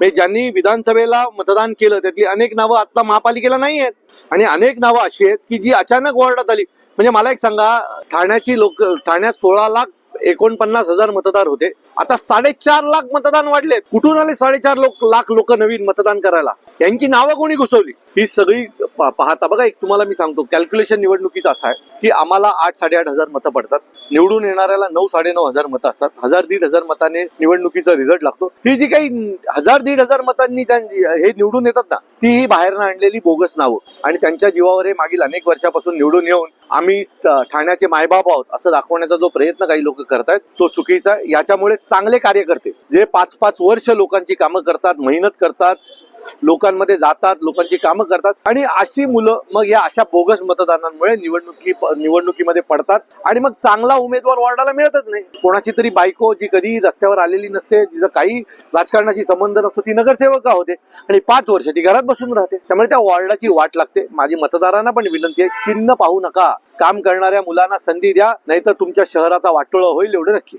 म्हणजे ज्यांनी विधानसभेला मतदान केलं त्यातली अनेक नावं आता महापालिकेला नाही आहेत. आणि अनेक नावं अशी आहेत की जी अचानक वॉर्डात आली. म्हणजे मला एक सांगा ठाण्याची लोक ठाण्यात सोळा लाख एकोणपन्नास हजार मतदार होते. आता साडेचार लाख मतदान वाढले कुठून आले साडेचार लोक लाख लोक नवीन मतदान करायला? यांची नावं कोणी घुसवली? ही सगळी पाहता बघा एक तुम्हाला मी सांगतो कॅल्क्युलेशन निवडणुकीचं असं आहे की आम्हाला आठ साडेआठ हजार मतं पडतात. निवडून येणाऱ्याला नऊ साडेनऊ हजार मतं असतात. हजार दीड हजार मताने निवडणुकीचा रिझल्ट लागतो. ही जी काही हजार दीड हजार मतांनी त्यांची हे निवडून येतात ना ती ही बाहेरनं आणलेली बोगस नावं. आणि त्यांच्या जीवावर हे मागील अनेक वर्षापासून निवडून येऊन आम्ही ठाण्याचे मायबाप आहोत असं दाखवण्याचा जो प्रयत्न काही लोक करतायत तो चुकीचा आहे. याच्यामुळे चांगले कार्यकर्ते जे पाच पाच वर्ष लोकांची कामं करतात मेहनत करतात लोकांमध्ये जातात लोकांची कामं करतात आणि अशी मुलं मग या अशा बोगस मतदानांमुळे निवडणुकी निवडणुकीमध्ये पडतात आणि मग चांगला उमेदवार वार्डाला मिळतच नाही. कोणाची तरी बायको जी कधी रस्त्यावर आलेली नसते जिचं काही राजकारणाशी संबंध नसतो ती नगरसेवक होते? आणि पाच वर्ष ती घरात बसून राहते. त्यामुळे त्या वॉर्डाची वाट लागते. माझी मतदारांना पण विनंती आहे चिन्ह पाहू नका. काम करणाऱ्या मुलांना संधी द्या नाहीतर तुमच्या शहराचा वाटोळा होईल एवढं नक्की.